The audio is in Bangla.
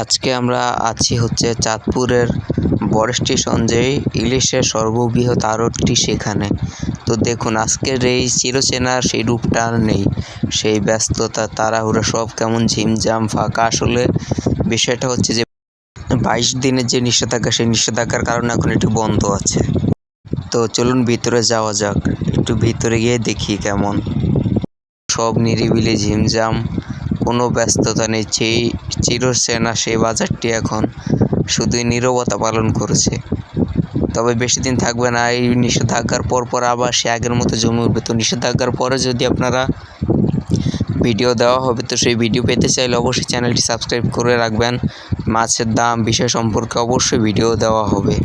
আজকে আমরা আছি হচ্ছে চাঁদপুরের বড় স্টেশন, যে ইলিশের সর্ববৃহৎ আড়তটি সেখানে। তো দেখুন, আজকের এই চিরচেনা সেই রূপটা আর নেই। সেই ব্যস্ততা, তাড়াহুড়ো, সব কেমন ঝিমঝাম, ফাঁকা। আসলে বিষয়টা হচ্ছে যে, বাইশ দিনের যে নিষেধাজ্ঞা, সেই নিষেধাজ্ঞার কারণে এখন একটু বন্ধ আছে। তো চলুন ভিতরে যাওয়া যাক। একটু ভিতরে গিয়ে দেখি কেমন। সব নিরিবিলি ঝিমঝাম কোনো ব্যস্ততা নেই সেই চিরচেনা সেই বাজারটি এখন শুধুই নীরবতা পালন করেছে। তবে বেশি দিন থাকবে না, এই নিষেধাজ্ঞার পর পর আবার সে আগের মতো জমে উঠবে। তো নিষেধাজ্ঞার পরে যদি আপনারা ভিডিও দেওয়া হবে, তো সেই ভিডিও পেতে চাইলে অবশ্যই চ্যানেলটি সাবস্ক্রাইব করে রাখবেন। মাছের দাম, বিষয় সম্পর্কে অবশ্যই ভিডিও দেওয়া হবে।